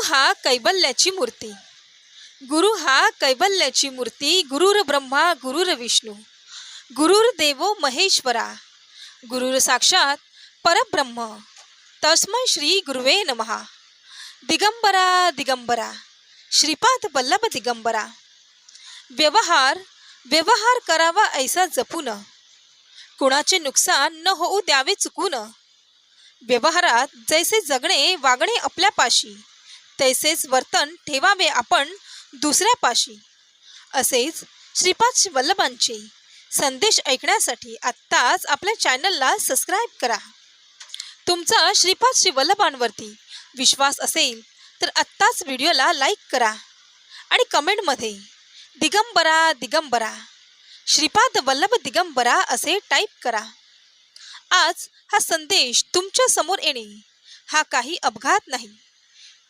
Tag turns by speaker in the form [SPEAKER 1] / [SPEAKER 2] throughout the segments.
[SPEAKER 1] गुरु हा कैबल्याची मूर्ती. गुरु हा कैबल्याची मूर्ती गुरुर ब्रह्मा गुरुर विष्णू गुरुर देवो महेश्वरा गुरुर साक्षात परब्रह्म तस्मै श्री गुरुवे नमहा. दिगंबरा दिगंबरा श्रीपाद वल्लभ दिगंबरा. व्यवहार व्यवहार करावा ऐसा जपून. कुणाचे नुकसान न होऊ द्यावे चुकून. व्यवहारात जैसे जगणे वागणे आपल्यापाशी तैसेच वर्तन ठेवावे आपण दुसऱ्यापाशी. असेच श्रीपाद वल्लभांचे संदेश ऐकण्यासाठी आत्ताच आपल्या चॅनलला सबस्क्राईब करा. तुमचा श्रीपाद श्री वल्लभांवरती विश्वास असेल तर आत्ताच व्हिडिओला लाईक करा आणि कमेंटमध्ये दिगंबरा दिगंबरा श्रीपाद वल्लभ दिगंबरा असे टाईप करा. आज हा संदेश तुमच्यासमोर येणे हा काही अपघात नाही.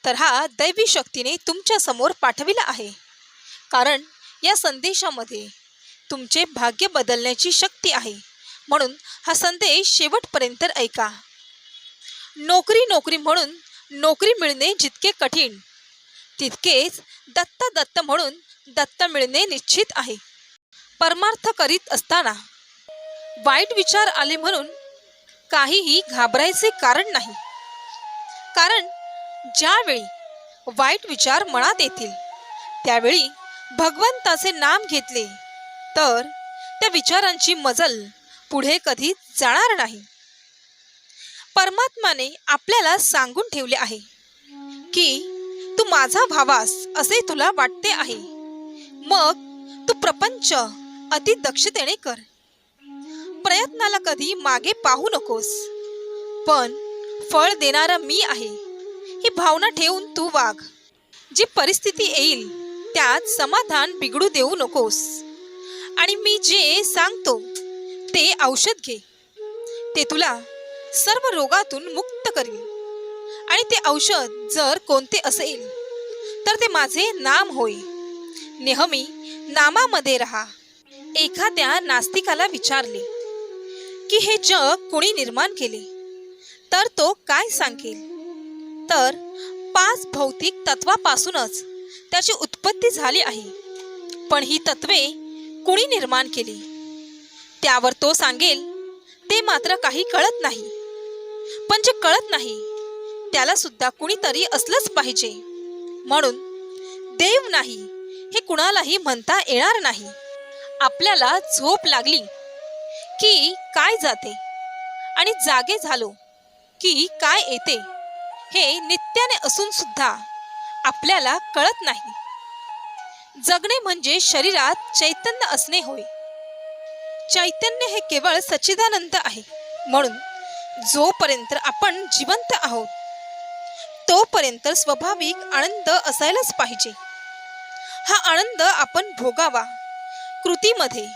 [SPEAKER 1] तर हा दैवी शक्तीने तुमच्यासमोर पाठविला आहे. कारण या संदेशामध्ये तुमचे भाग्य बदलण्याची शक्ती आहे. म्हणून हा संदेश शेवटपर्यंत ऐका. नोकरी नोकरी म्हणून नोकरी मिळणे जितके कठीण तितकेच दत्त दत्त म्हणून दत्त मिळणे निश्चित आहे. परमार्थ करीत असताना वाईट विचार आले म्हणून काहीही घाबरायचे कारण नाही. कारण ज्यावेळी वाईट विचार मनात येतील त्यावेळी भगवंताचे नाम घेतले तर त्या विचारांची मजल पुढे कधी जाणार नाही. परमात्माने आपल्याला सांगून ठेवले आहे की तू माझा भावास असे तुला वाटते आहे. मग तू प्रपंच अति दक्षतेने कर. प्रयत्नाला कधी मागे पाहू नकोस पण फळ देणारा मी आहे. ही भावना ठेवून तू वाघ. जी परिस्थिती येईल त्यात समाधान बिघडू देऊ नकोस. आणि मी जे सांगतो ते औषध घे. ते तुला सर्व रोगातून मुक्त करील. आणि ते औषध जर कोणते असेल तर ते माझे नाम होय नेहमी नामामध्ये राहा. एखाद्या नास्तिकाला विचारले की हे जग कोणी निर्माण केले? तर तो काय सांगेल? तर पाच भौतिक तत्वापासूनच त्याची उत्पत्ती झाली आहे. पण ही तत्वे कुणी निर्माण केली? त्यावर तो सांगेल ते मात्र काही कळत नाही. पण जे कळत नाही त्याला सुद्धा कुणीतरी असलंच पाहिजे. म्हणून देव नाही हे कुणालाही म्हणता येणार नाही. आपल्याला झोप लागली की काय जाते? आणि जागे झालो की काय येते? हे नित्याने असून सुद्धा आपल्याला कळत नाही. जगणे म्हणजे शरीरात चैतन्य असणे होय. चैतन्य हे केवळ सच्चिदानंद आहे. म्हणून जोपर्यंत आपण जिवंत आहोत तोपर्यंत स्वाभाविक आनंद असायलाच पाहिजे. हा आनंद आपण भोगावा. कृतीमध्ये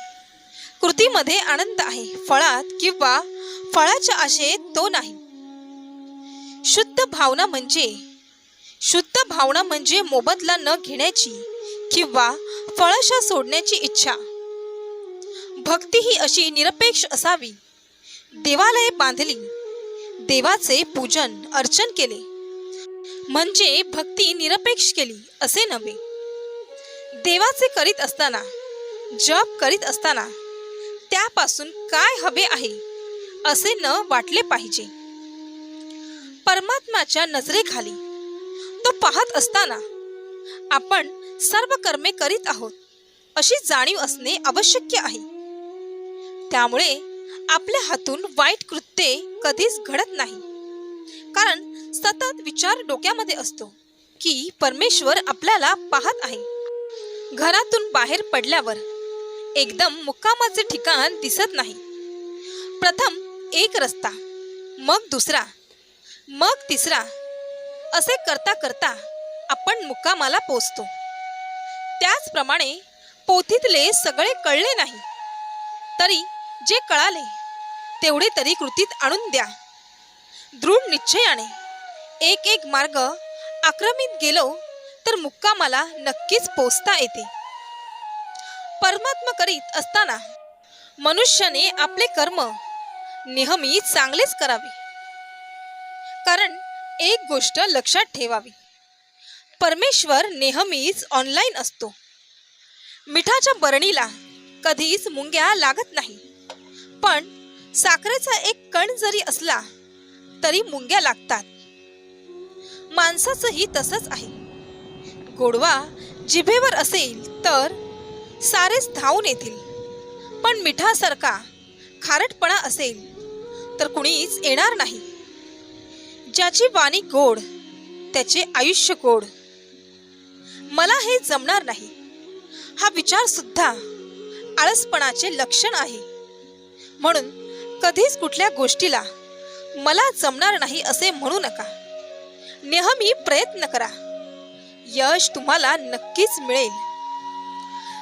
[SPEAKER 1] कृतीमध्ये आनंद आहे. फळात किंवा फळाच्या आशेत तो नाही. शुद्ध भावना म्हणजे शुद्ध भावना म्हणजे मोबदला न घेण्याची किंवा फळशा सोडण्याची इच्छा. भक्ती ही अशी निरपेक्ष असावी. देवालये बांधली. देवाचे पूजन अर्चन केले. म्हणजे भक्ती निरपेक्ष केली असे नव्हे. देवाचे करीत असताना जप करीत असताना त्यापासून काय हवे आहे असे न वाटले पाहिजे. परमात्माच्या नजरेखाली. तो पाहत असताना आपण सर्व कर्मे करीत आहोत अशी जाणीव असणे आवश्यक आहे. त्यामुळे आपल्या हातून वाईट कृत्ये कधीच घडत नाही. कारण सतत विचार डोक्यामध्ये असतो की परमेश्वर आपल्याला पाहत आहे. घरातून बाहेर पडल्यावर एकदम मुक्कामाचे ठिकाण दिसत नाही. प्रथम एक रस्ता मग दुसरा मग तिसरा असे करता करता आपण मुक्कामाला पोचतो. त्याचप्रमाणे पोथीतले सगळे कळले नाही. तरी जे कळाले तेवढे तरी कृतीत आणून द्या. दृढ निश्चयाने एक एक मार्ग आक्रमित गेलो तर मुक्कामाला नक्कीच पोचता येते. परमात्मा करीत असताना मनुष्याने आपले कर्म नेहमी चांगलेच करावे. कारण एक गोष्ट लक्षात ठेवावी. परमेश्वर नेहमीच ऑनलाईन असतो. मिठाच्या बरणीला कधीच मुंग्या लागत नाही. पण साखरेचा एक कण जरी असला तरी मुंग्या लागतात. माणसाचंही तसंच आहे. गोडवा जिभेवर असेल तर सारेच धावून येतील. पण मिठासारखा खारटपणा असेल तर कुणीच येणार नाही. ज्याची वाणी गोड त्याचे आयुष्य गोड. मला हे जमणार नाही. हा विचार सुद्धा आळसपणाचे लक्षण आहे. म्हणून कधीच कुठल्या गोष्टीला मला जमणार नाही असे म्हणू नका. नेहमी प्रयत्न करा. यश तुम्हाला नक्कीच मिळेल.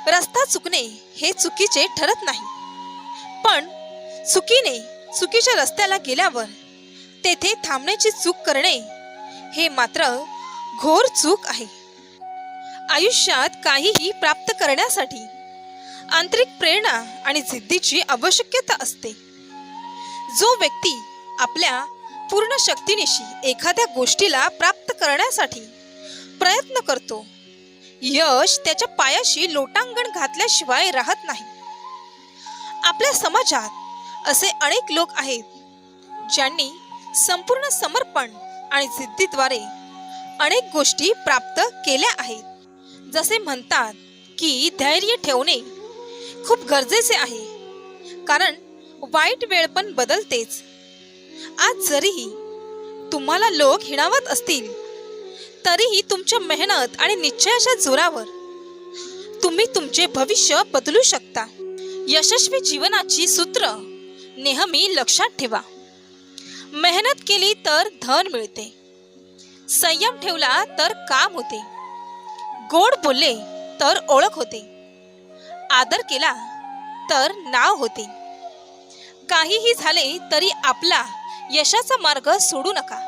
[SPEAKER 1] रस्ता चुकणे हे चुकीचे ठरत नाही. पण चुकीने चुकीच्या रस्त्याला गेल्यावर तेथे थांबण्याची चूक करणे हे मात्र घोर चूक आहे. आयुष्यात काहीही प्राप्त करण्यासाठी आंतरिक प्रेरणा आणि जिद्दीची आवश्यकता असते. जो व्यक्ती आपल्या पूर्ण शक्तीनिशी एखाद्या गोष्टीला प्राप्त करण्यासाठी प्रयत्न करतो यश त्याच्या पायाशी लोटांगण घातल्याशिवाय राहत नाही. आपल्या समाजात असे अनेक लोक आहेत ज्यांनी संपूर्ण समर्पण आणि जिद्दीद्वारे अनेक गोष्टी प्राप्त केल्या आहेत. जसे म्हणतात की धैर्य ठेवणे खूप गरजेचे आहे. कारण वाईट वेळ पण बदलतेच. आज जरीही तुम्हाला लोक हिणावत असतील तरीही तुमच्या मेहनत आणि निश्चयाच्या जोरावर तुम्ही तुमचे भविष्य बदलू शकता. यशस्वी जीवनाची सूत्र नेहमी लक्षात ठेवा. मेहनत केली तर धन मिळते. संयम ठेवला तर काम होते. गोड बोलले तर ओळख होते. आदर केला तर नाव होते. काहीही झाले तरी आपला यशाचा मार्ग सोडू नका.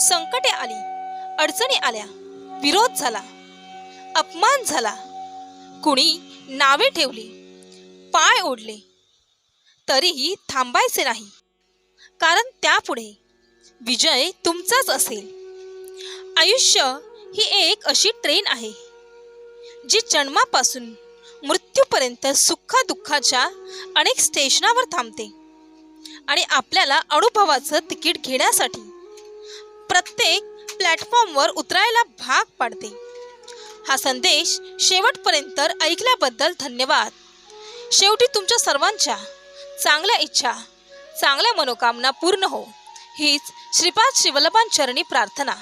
[SPEAKER 1] संकटे आली अडचणी आल्या विरोध झाला अपमान झाला. कुणी नावे ठेवली पाय ओढले तरीही थांबायचे नाही. कारण त्यापुढे विजय तुमचाच असेल. आयुष्य ही एक अशी ट्रेन आहे जी जन्मापासून मृत्यूपर्यंत सुखादुःखाच्या अनेक स्टेशनावर थांबते आणि आपल्याला अनुभवाचं तिकीट घेण्यासाठी प्रत्येक प्लॅटफॉर्मवर उतरायला भाग पाडते. हा संदेश शेवटपर्यंत ऐकल्याबद्दल धन्यवाद. शेवटी तुमच्या सर्वांच्या चांगल्या इच्छा चांगल्या मनोकामना पूर्ण हो. हीच श्रीपाद शिवलबांचरणी प्रार्थना.